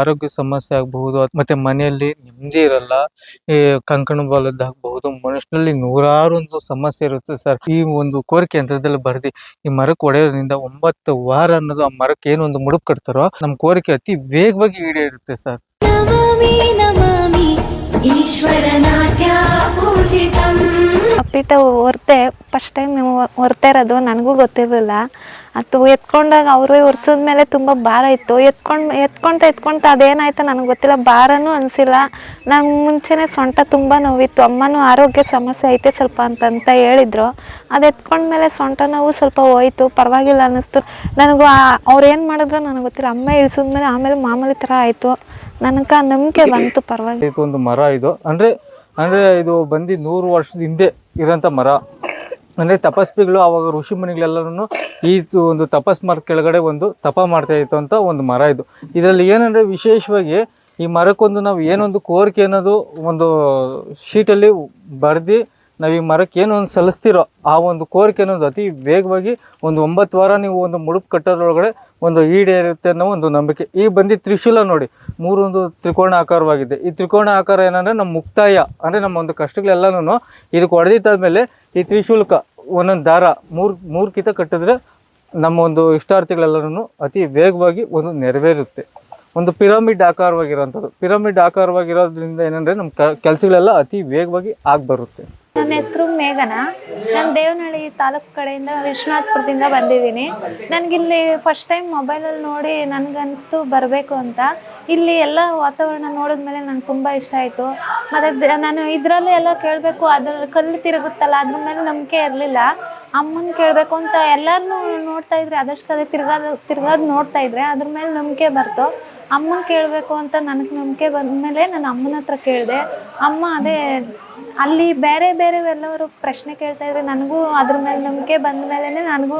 ಆರೋಗ್ಯ ಸಮಸ್ಯೆ ಆಗಬಹುದು ಮತ್ತೆ ಮನೆಯಲ್ಲಿ ನೆಮ್ಮದಿ ಇರಲ್ಲ. ಈ ಕಂಕಣ ಬಾಲದ್ದು ಮನುಷ್ಯನಲ್ಲಿ ನೂರಾರು ಒಂದು ಸಮಸ್ಯೆ ಇರುತ್ತೆ ಸರ್. ಈ ಒಂದು ಕೋರಿಕೆ ಯಂತ್ರದಲ್ಲಿ ಬರ್ದಿ, ಈ ಮರಕ್ಕೆ ಒಡೆಯೋದ್ರಿಂದ ಒಂಬತ್ತು ವಾರ ಅನ್ನೋದು ಆ ಮರಕ್ಕೆ ಏನು ಒಂದು ಮುಡುಪು ಕಟ್ತಾರೋ, ನಮ್ಮ ಕೋರಿಕೆ ಅತಿ ವೇಗವಾಗಿ ಈಡೇರುತ್ತೆ ಸರ್. ಈಶ್ವರ ನಾಟ್ಯ ಪೂಜಿತ. ಪೀಠ ಹೊರ್ತೆ ಫಸ್ಟ್ ಟೈಮ್ ಹೊರ್ತಾ ಇರೋದು ನನಗೂ ಗೊತ್ತಿರಲಿಲ್ಲ. ಅದು ಎತ್ಕೊಂಡಾಗ ಅವರು ಒರೆಸಿದ ಮೇಲೆ ತುಂಬ ಭಾರ ಇತ್ತು. ಎತ್ಕೊಂಡು ಎತ್ಕೊಳ್ತಾ ಎತ್ಕೊಂತ ಅದೇನಾಯ್ತು ನನಗೆ ಗೊತ್ತಿಲ್ಲ. ಭಾರನೂ ಅನಿಸಿಲ್ಲ. ನಂಗೆ ಮುಂಚೆನೆ ಸೊಂಟ ತುಂಬ ನೋವಿತ್ತು. ಅಮ್ಮನೂ ಆರೋಗ್ಯ ಸಮಸ್ಯೆ ಐತೆ ಸ್ವಲ್ಪ ಅಂತಂತ ಹೇಳಿದರು. ಅದು ಎತ್ಕೊಂಡ್ಮೇಲೆ ಸೊಂಟ ನೋವು ಸ್ವಲ್ಪ ಹೋಯಿತು. ಪರವಾಗಿಲ್ಲ ಅನ್ನಿಸ್ತು. ನನಗೂ ಅವ್ರು ಏನು ಮಾಡಿದ್ರು ನನಗೆ ಗೊತ್ತಿಲ್ಲ. ಅಮ್ಮ ಇಳಿಸಿದ್ಮೇಲೆ ಆಮೇಲೆ ಮಾಮೂಲಿ ಥರ ಆಯಿತು. ನನಗೆ ನಂಬಿಕೆ ಬಂತು, ಪರವಾಗಿಲ್ಲ. ಒಂದು ಮರ ಇದು. ಅಂದರೆ ಅಂದರೆ ಇದು ಬಂದು ನೂರು ವರ್ಷದ ಹಿಂದೆ ಇರೋಂಥ ಮರ. ಅಂದರೆ ತಪಸ್ವಿಗಳು ಆವಾಗ ಋಷಿ ಮುನಿಗಳೆಲ್ಲರೂ ಈ ಒಂದು ತಪಸ್ ಮರದ ಕೆಳಗಡೆ ಒಂದು ತಪ ಮಾಡ್ತಾ ಇತ್ತು ಅಂತ ಒಂದು ಮರ ಇದು. ಇದರಲ್ಲಿ ಏನಂದರೆ ವಿಶೇಷವಾಗಿ ಈ ಮರಕ್ಕೊಂದು ನಾವು ಏನೊಂದು ಕೋರಿಕೆ ಅನ್ನೋದು ಒಂದು ಶೀಟಲ್ಲಿ ಬರ್ದು ನಾವು ಈ ಮರಕ್ಕೆ ಏನು ಒಂದು ಸಲ್ಲಿಸ್ತಿರೋ ಆ ಒಂದು ಕೋರಿಕೆ ಅನ್ನೋದು ಅತಿ ವೇಗವಾಗಿ ಒಂದು ಒಂಬತ್ತು ವಾರ ನೀವು ಒಂದು ಮುಡುಪು ಕಟ್ಟೋದ್ರೊಳಗಡೆ ಒಂದು ಈಡೇರುತ್ತೆ ಅನ್ನೋ ಒಂದು ನಂಬಿಕೆ. ಈ ಬಂದು ತ್ರಿಶೂಲ ನೋಡಿ, ಮೂರೊಂದು ತ್ರಿಕೋಣ ಆಕಾರವಾಗಿದೆ. ಈ ತ್ರಿಕೋಣ ಆಕಾರ ಏನಂದರೆ ನಮ್ಮ ಮುಕ್ತಾಯ, ಅಂದರೆ ನಮ್ಮ ಒಂದು ಕಷ್ಟಗಳೆಲ್ಲನೂ ಇದಕ್ಕೆ ಹೊಡೆದಿದ್ದಾದ್ಮೇಲೆ ಈ ತ್ರಿಶೂಲಕ ಒಂದೊಂದು ದಾರ ಮೂರು ಮೂರು ಕಿತ ಕಟ್ಟಿದ್ರೆ ನಮ್ಮ ಒಂದು ಇಷ್ಟಾರ್ಥಿಗಳೆಲ್ಲನೂ ಅತಿ ವೇಗವಾಗಿ ಒಂದು ನೆರವೇರುತ್ತೆ. ಒಂದು ಪಿರಮಿಡ್ ಆಕಾರವಾಗಿರೋಂಥದ್ದು. ಪಿರಮಿಡ್ ಆಕಾರವಾಗಿರೋದ್ರಿಂದ ಏನಂದರೆ ನಮ್ಮ ಕೆಲಸಗಳೆಲ್ಲ ಅತಿ ವೇಗವಾಗಿ ಆಗಿ ಬರುತ್ತೆ ನನ್ನ ಹೆಸರು ಮೇಘನ. ನಾನು ದೇವನಹಳ್ಳಿ ತಾಲೂಕು ಕಡೆಯಿಂದ ವಿಶ್ವನಾಥ್ಪುರದಿಂದ ಬಂದಿದ್ದೀನಿ. ನನಗಿಲ್ಲಿ ಫಸ್ಟ್ ಟೈಮ್ ಮೊಬೈಲಲ್ಲಿ ನೋಡಿ ನನಗನ್ನಿಸ್ತು ಬರಬೇಕು ಅಂತ. ಇಲ್ಲಿ ಎಲ್ಲ ವಾತಾವರಣ ನೋಡಿದ್ಮೇಲೆ ನನಗೆ ತುಂಬ ಇಷ್ಟ ಆಯಿತು. ಮತ್ತು ನಾನು ಇದರಲ್ಲೇ ಎಲ್ಲ ಕೇಳಬೇಕು, ಅದ್ರ ಕಲ್ಲು ತಿರುಗುತ್ತಲ್ಲ, ಅದ್ರ ಮೇಲೆ ನಂಬಿಕೆ ಇರಲಿಲ್ಲ. ಅಮ್ಮನ ಕೇಳಬೇಕು ಅಂತ ಎಲ್ಲರನ್ನೂ ನೋಡ್ತಾ ಇದ್ರೆ, ಆದಷ್ಟು ಅದೇ ತಿರ್ಗಾದ, ತಿರ್ಗಾದು ನೋಡ್ತಾ ಇದ್ರೆ ಅದ್ರ ಮೇಲೆ ನಂಬಿಕೆ ಬರ್ತು. ಅಮ್ಮನ ಕೇಳಬೇಕು ಅಂತ ನನಗೆ ನಂಬಿಕೆ ಬಂದಮೇಲೆ ನಾನು ಅಮ್ಮನ ಹತ್ರ ಕೇಳಿದೆ. ಅಮ್ಮ ಅದೇ ಅಲ್ಲಿ ಬೇರೆ ಬೇರೆ ಎಲ್ಲವರು ಪ್ರಶ್ನೆ ಕೇಳ್ತಾ ಇದ್ರೆ ನನಗೂ ಅದ್ರ ಮೇಲೆ ನಂಬಿಕೆ ಬಂದ ಮೇಲೆ ನನಗೂ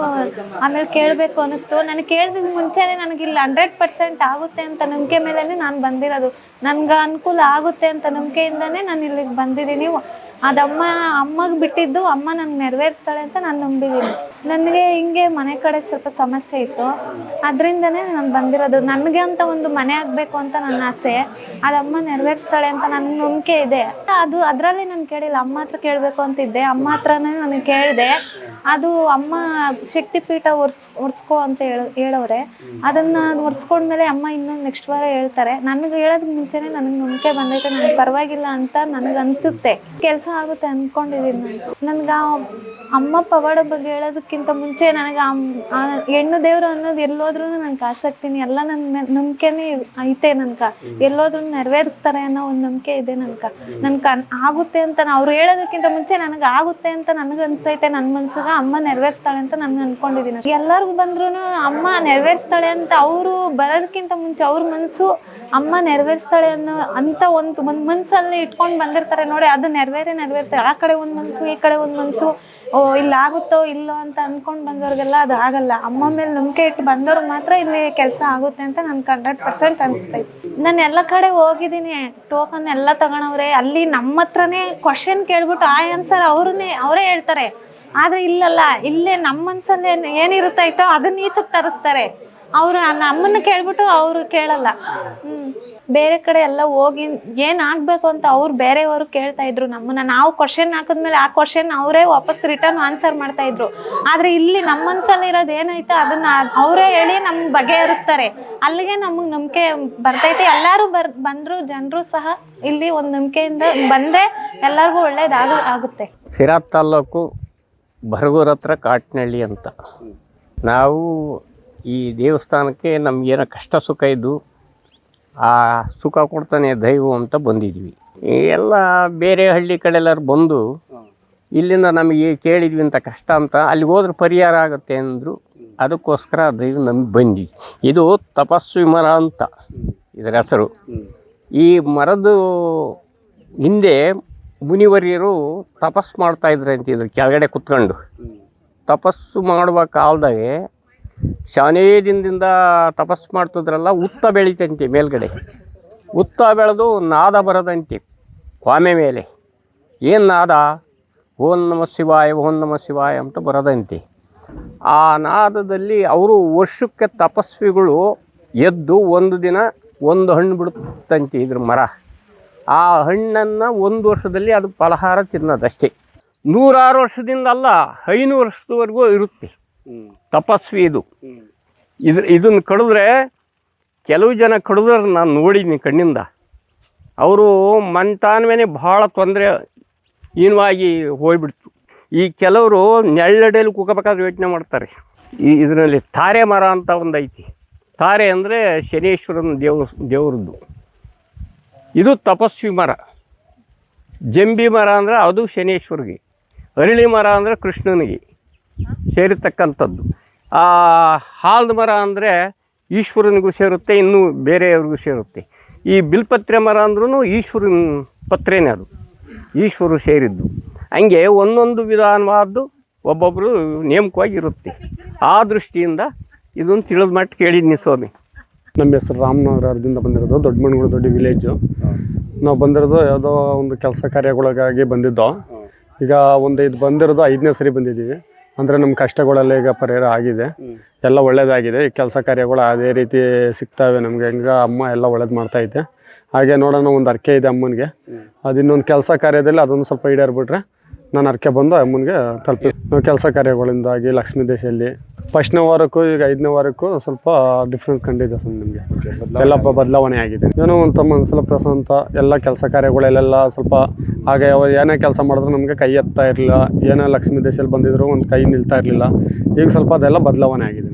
ಆಮೇಲೆ ಕೇಳಬೇಕು ಅನ್ನಿಸ್ತು. ನಾನು ಕೇಳಿದ ಮುಂಚೆನೇ ನನಗೆ ಇಲ್ಲಿ ಹಂಡ್ರೆಡ್ ಪರ್ಸೆಂಟ್ ಆಗುತ್ತೆ ಅಂತ ನಂಬಿಕೆ ಮೇಲೇ ನಾನು ಬಂದಿರೋದು. ನನ್ಗೆ ಅನುಕೂಲ ಆಗುತ್ತೆ ಅಂತ ನಂಬಿಕೆಯಿಂದನೇ ನಾನು ಇಲ್ಲಿಗೆ ಬಂದಿದ್ದೀನಿ. ಅದಮ್ಮ ಅಮ್ಮಗೆ ಬಿಟ್ಟಿದ್ದು ಅಮ್ಮ ನಂಗೆ ನೆರವೇರಿಸ್ತಾಳೆ ಅಂತ ನಾನು ನಂಬಿದ್ದೀನಿ. ನನಗೆ ಹಿಂಗೆ ಮನೆ ಕಡೆ ಸ್ವಲ್ಪ ಸಮಸ್ಯೆ ಇತ್ತು. ಅದರಿಂದನೇ ನಾನು ಬಂದಿರೋದು. ನನಗೆ ಅಂತ ಒಂದು ಮನೆ ಆಗಬೇಕು ಅಂತ ನನ್ನ ಆಸೆ. ಅದಮ್ಮ ನೆರವೇರಿಸ್ತಾಳೆ ಅಂತ ನನ್ನ ನಂಬಿಕೆ ಇದೆ. ಅದು ಅದರಲ್ಲಿ ನಾನು ಕೇಳಿಲ್ಲ. ಅಮ್ಮ ಹತ್ರ ಕೇಳಬೇಕು ಅಂತಿದ್ದೆ. ಅಮ್ಮ ಹತ್ರನೇ ನನಗೆ ಕೇಳಿದೆ. ಅದು ಅಮ್ಮ ಶಕ್ತಿಪೀಠ ಒರ್ಸ್, ಒರ್ಸ್ಕೋ ಅಂತ ಹೇಳ ಹೇಳೋರೆ ಅದನ್ನು ಒರ್ಸ್ಕೊಂಡ್ಮೇಲೆ ಅಮ್ಮ ಇನ್ನೊಂದು ನೆಕ್ಸ್ಟ್ ವಾರ ಹೇಳ್ತಾರೆ. ನನಗೆ ಹೇಳೋದಕ್ಕೆ ಮುಂಚೆನೇ ನನಗೆ ನಂಬಿಕೆ ಬಂದೈತೆ. ನನಗೆ ಪರವಾಗಿಲ್ಲ ಅಂತ ನನಗೆ ಅನಿಸುತ್ತೆ. ಕೆಲಸ ಆಗುತ್ತೆ ಅಂದ್ಕೊಂಡಿದ್ದೀನಿ ನಾನು. ನನಗೆ ಅಮ್ಮ ಪವಾಡ ಬಗ್ಗೆ ಹೇಳೋದಕ್ಕಿಂತ ಮುಂಚೆ ನನಗೆ ಆ ಹೆಣ್ಣು ದೇವರು ಅನ್ನೋದು ಎಲ್ಲೋದ್ರೂ ನನಗೆ ಆಸಕ್ತಿನಿ ಎಲ್ಲ ನನ್ನ ನಂಬಿಕೆನೇ ಐತೆ ನನ್ಕ ಎಲ್ಲೋದ್ರೂ ನೆರವೇರಿಸ್ತಾರೆ ಅನ್ನೋ ಒಂದು ನಂಬಿಕೆ ಇದೆ ನನ್ಗೆ. ನನ್ಕ ಆಗುತ್ತೆ ಅಂತ ಅವ್ರು ಹೇಳೋದಕ್ಕಿಂತ ಮುಂಚೆ ನನಗೆ ಆಗುತ್ತೆ ಅಂತ ನನಗೆ ಅನ್ಸೈತೆ ನನ್ನ ಮನ್ಸಿಗೆ ಅಮ್ಮ ನೆರವೇರಿಸ್ತಾಳೆ ಅಂತ ನಾನು ಅನ್ಕೊಂಡಿದ್ದೀನಿ ಎಲ್ಲರಿಗೂ ಬಂದ್ರೂ ಅಮ್ಮ ನೆರವೇರಿಸ್ತಾಳೆ ಅಂತ ಅವರು ಬರೋದಕ್ಕಿಂತ ಮುಂಚೆ ಅವ್ರ ಮನಸ್ಸು ಅಮ್ಮ ನೆರವೇರಿಸ್ತಾಳೆ ಅನ್ನೋ ಅಂತ ಒಂದು ಒಂದು ಮನಸ್ಸಲ್ಲಿ ಇಟ್ಕೊಂಡು ಬಂದಿರ್ತಾರೆ ನೋಡಿ ಅದು ನೆರವೇರೇ ನೆರವೇರ್ತಾರೆ ಆ ಕಡೆ ಒಂದು ಮನಸ್ಸು ಈ ಕಡೆ ಒಂದು ಮನಸ್ಸು ಓ ಇಲ್ಲಾಗುತ್ತೋ ಇಲ್ಲೋ ಅಂತ ಅನ್ಕೊಂಡು ಬಂದವ್ರಿಗೆಲ್ಲ ಅದು ಆಗಲ್ಲ. ಅಮ್ಮ ಮೇಲೆ ನಂಬಿಕೆ ಇಟ್ಟು ಬಂದವ್ರಿಗೆ ಮಾತ್ರ ಇಲ್ಲಿ ಕೆಲಸ ಆಗುತ್ತೆ ಅಂತ ನನ್ಗೆ ಹಂಡ್ರೆಡ್ ಪರ್ಸೆಂಟ್ ಅನಿಸ್ತೈತೆ ನಾನು ಎಲ್ಲ ಕಡೆ ಹೋಗಿದ್ದೀನಿ. ಟೋಕನ್ ಎಲ್ಲ ತಗೊಳವ್ರೆ. ಅಲ್ಲಿ ನಮ್ಮ ಹತ್ರನೇ ಕ್ವಶನ್ ಕೇಳ್ಬಿಟ್ಟು ಆ ಆನ್ಸರ್ ಅವ್ರನ್ನೇ, ಅವರೇ ಹೇಳ್ತಾರೆ. ಆದರೆ ಇಲ್ಲಲ್ಲ, ಇಲ್ಲೇ ನಮ್ಮ ಮನ್ಸಲ್ಲಿ ಏನ್- ಏನಿರುತ್ತೈತೋ ಅದನ್ನ ಈಚೆಗೆ ತರಿಸ್ತಾರೆ. ಅವರು ಅಮ್ಮನ್ನ ಕೇಳ್ಬಿಟ್ಟು ಅವರು ಕೇಳಲ್ಲ. ಹ್ಮ್. ಬೇರೆ ಕಡೆ ಎಲ್ಲ ಹೋಗಿ ಏನ್ ಆಗ್ಬೇಕು ಅಂತ ಅವ್ರು ಬೇರೆಯವರು ಕೇಳ್ತಾ ಇದ್ರು ನಮ್ಮನ್ನ. ನಾವು ಕ್ವಶನ್ ಹಾಕಿದ್ಮೇಲೆ ಆ ಕ್ವಶನ್ ಅವರೇ ವಾಪಸ್ ರಿಟರ್ನ್ ಆನ್ಸರ್ ಮಾಡ್ತಾ ಇದ್ರು. ಆದ್ರೆ ಇಲ್ಲಿ ನಮ್ಮ ಮನ್ಸಲ್ಲಿ ಇರೋದು ಅದನ್ನ ಅವರೇ ಹೇಳಿ ನಮ್ಗೆ ಬಗೆಹರಿಸ್ತಾರೆ. ಅಲ್ಲಿಗೆ ನಮಗೆ ನಂಬಿಕೆ ಬರ್ತೈತೆ. ಎಲ್ಲರೂ ಬರ್, ಬಂದ್ರು, ಜನರು ಸಹ ಇಲ್ಲಿ ಒಂದು ನಂಬಿಕೆಯಿಂದ ಬಂದ್ರೆ ಎಲ್ಲರಿಗೂ ಒಳ್ಳೇದಾಗ ಆಗುತ್ತೆ. ಸಿರಾಪ್ ತಾಲ್ಲೂಕು ಬರಗೂರ ಹತ್ರ ಕಾಟ್ನಳ್ಳಿ ಅಂತ. ನಾವು ಈ ದೇವಸ್ಥಾನಕ್ಕೆ ನಮಗೇನೋ ಕಷ್ಟ ಸುಖ ಇದ್ದು ಆ ಸುಖ ಕೊಡ್ತಾನೆ ದೈವ ಅಂತ ಬಂದಿದ್ವಿ. ಎಲ್ಲ ಬೇರೆ ಹಳ್ಳಿ ಕಡೆ ಎಲ್ಲರೂ ಬಂದು ಇಲ್ಲಿಂದ ನಮಗೆ ಕೇಳಿದ್ವಿ ಅಂತ ಕಷ್ಟ ಅಂತ ಅಲ್ಲಿಗೆ ಹೋದ್ರೆ ಪರಿಹಾರ ಆಗುತ್ತೆ ಅಂದರು. ಅದಕ್ಕೋಸ್ಕರ ದೈವ ನಮಗೆ ಬಂದ್ವಿ. ಇದು ತಪಸ್ವಿ ಮರ ಅಂತ ಇದರ ಹೆಸರು. ಈ ಮರದ ಹಿಂದೆ ಮುನಿವರಿಯರು ತಪಸ್ಸು ಮಾಡ್ತಾ ಅಂತಿದ್ರು ಕೆಳಗಡೆ ಕುತ್ಕೊಂಡು. ತಪಸ್ಸು ಮಾಡುವ ಕಾಲದಾಗೆ ಶಾನೇ ದಿನದಿಂದ ತಪಸ್ಸು ಮಾಡ್ತಿದ್ರಲ್ಲ ಉತ್ತ ಬೆಳೀತಂತೆ ಮೇಲ್ಗಡೆ. ಉತ್ತ ಬೆಳೆದು ನಾದ ಬರದಂತೆ ಕ್ವಾಮೆ ಮೇಲೆ. ಏನು ನಾದ? ಓಂ ನಮ ಶಿವಾಯ, ಓಂ ನಮ ಶಿವಾಯ ಅಂತ ಬರದಂತೆ. ಆ ನಾದದಲ್ಲಿ ಅವರು ವರ್ಷಕ್ಕೆ ತಪಸ್ವಿಗಳು ಎದ್ದು ಒಂದು ದಿನ ಒಂದು ಹಣ್ಣು ಬಿಡುತ್ತಂತೆ ಇದ್ರ ಮರ. ಆ ಹಣ್ಣನ್ನು ಒಂದು ವರ್ಷದಲ್ಲಿ ಅದು ಫಲಹಾರ ತಿನ್ನೋದಷ್ಟೇ. ನೂರಾರು ವರ್ಷದಿಂದ ಅಲ್ಲ, ಐನೂರು ವರ್ಷದವರೆಗೂ ಇರುತ್ತೆ. ತಪಸ್ವಿ ಇದು. ಇದು ಇದನ್ನು ಕಡಿದ್ರೆ ಕೆಲವು ಜನ ಕಡಿದ್ರೆ ನಾನು ನೋಡಿದ್ದೀನಿ ಕಣ್ಣಿಂದ. ಅವರು ಮಂತಾನ್ಮೇನೆ ಭಾಳ ತೊಂದರೆ ಹೀನವಾಗಿ ಹೋಗ್ಬಿಡ್ತು. ಈ ಕೆಲವರು ನೆಳ್ಳಡೆಯಲ್ಲಿ ಕೂಗಬೇಕಾದ್ರೆ ಯೋಚನೆ ಮಾಡ್ತಾರೆ. ಈ ಇದರಲ್ಲಿ ತಾರೆ ಮರ ಅಂತ ಒಂದು ಐತಿ. ತಾರೆ ಅಂದರೆ ಶನೀಶ್ವರನ ದೇವ ದೇವ್ರದ್ದು. ಇದು ತಪಸ್ವಿ ಮರ. ಜಂಬಿ ಮರ ಅಂದರೆ ಅದು ಶನೇಶ್ವರಿಗೆ. ಅರಳಿ ಮರ ಅಂದರೆ ಕೃಷ್ಣನಿಗೆ. ಸೇರಿರ್ತಕ್ಕಂಥದ್ದು. ಆ ಹಾಲ್ದ ಮರ ಅಂದರೆ ಈಶ್ವರನಿಗೂ ಸೇರುತ್ತೆ ಇನ್ನೂ ಬೇರೆಯವ್ರಿಗೂ ಸೇರುತ್ತೆ. ಈ ಬಿಲ್ಪತ್ರೆ ಮರ ಅಂದ್ರೂ ಈಶ್ವರನ ಪತ್ರೆನೇ ಅದು. ಈಶ್ವರು ಸೇರಿದ್ದು. ಹಂಗೆ ಒಂದೊಂದು ವಿಧಾನವಾದ್ದು ಒಬ್ಬೊಬ್ಬರು ನೇಮಕವಾಗಿ ಇರುತ್ತೆ. ಆ ದೃಷ್ಟಿಯಿಂದ ಇದನ್ನು ತಿಳಿದ ಮಟ್ಟ ಕೇಳಿದ್ನಿ ಸ್ವಾಮಿ. ನಮ್ಮ ಹೆಸರು ರಾಮನಗರದಿಂದ ಬಂದಿರೋದು ದೊಡ್ಡ ಮಣ್ಗಳು ದೊಡ್ಡ ವಿಲೇಜು ನಾವು ಬಂದಿರೋದು ಯಾವುದೋ ಒಂದು ಕೆಲಸ ಕಾರ್ಯಗಳಿಗಾಗಿ ಬಂದಿದ್ದೋ. ಈಗ ಒಂದು ಇದು ಬಂದಿರೋದು ಐದನೇ ಸರಿ ಬಂದಿದ್ದೀವಿ. ಅಂದರೆ ನಮ್ಮ ಕಷ್ಟಗಳೆಲ್ಲ ಈಗ ಪರಿಹಾರ ಆಗಿದೆ. ಎಲ್ಲ ಒಳ್ಳೇದಾಗಿದೆ. ಈ ಕೆಲಸ ಕಾರ್ಯಗಳು ಅದೇ ರೀತಿ ಸಿಗ್ತಾವೆ ನಮಗೆ. ಹೆಂಗೆ ಅಮ್ಮ ಎಲ್ಲ ಒಳ್ಳೇದು ಮಾಡ್ತಾಯಿದ್ದೆ ಹಾಗೆ ನೋಡೋಣ ಒಂದು ಅರ್ಕೆ ಇದೆ ಅಮ್ಮನಿಗೆ. ಅದು ಇನ್ನೊಂದು ಕೆಲಸ ಕಾರ್ಯದಲ್ಲಿ ಅದೊಂದು ಸ್ವಲ್ಪ ಈಡೇರ್ಬಿಟ್ರೆ ನಾನು ಅರ್ಕೆ ಬಂದು ಅಮ್ಮನಿಗೆ ತಲುಪಿ ಕೆಲಸ ಕಾರ್ಯಗಳಿಂದಾಗಿ ಲಕ್ಷ್ಮೀ ದೇಶದಲ್ಲಿ ಫಸ್ಟ್ನೇ ವಾರಕ್ಕೂ ಈಗ ಐದನೇ ವಾರಕ್ಕೂ ಸ್ವಲ್ಪ ಡಿಫ್ರೆಂಟ್ ಕಂಡಿದೆ ಸರ್ ನಿಮಗೆ. ಎಲ್ಲ ಬದಲಾವಣೆ ಆಗಿದೆ. ಏನೋ ಒಂದು ಮನಸ್ಸಲ್ಲಿ ಪ್ರಶಾಂತ ಎಲ್ಲ ಕೆಲಸ ಕಾರ್ಯಗಳಲ್ಲೆಲ್ಲ ಸ್ವಲ್ಪ ಆಗ ಯಾವ ಏನೇ ಕೆಲಸ ಮಾಡಿದ್ರು ನಮಗೆ ಕೈ ಎತ್ತಾ ಇರಲಿಲ್ಲ. ಏನೋ ಲಕ್ಷ್ಮೀ ದೇಶದಲ್ಲಿ ಬಂದಿದ್ರು ಒಂದು ಕೈ ನಿಲ್ತಾ ಇರಲಿಲ್ಲ. ಈಗ ಸ್ವಲ್ಪ ಅದೆಲ್ಲ ಬದಲಾವಣೆ ಆಗಿದೆ.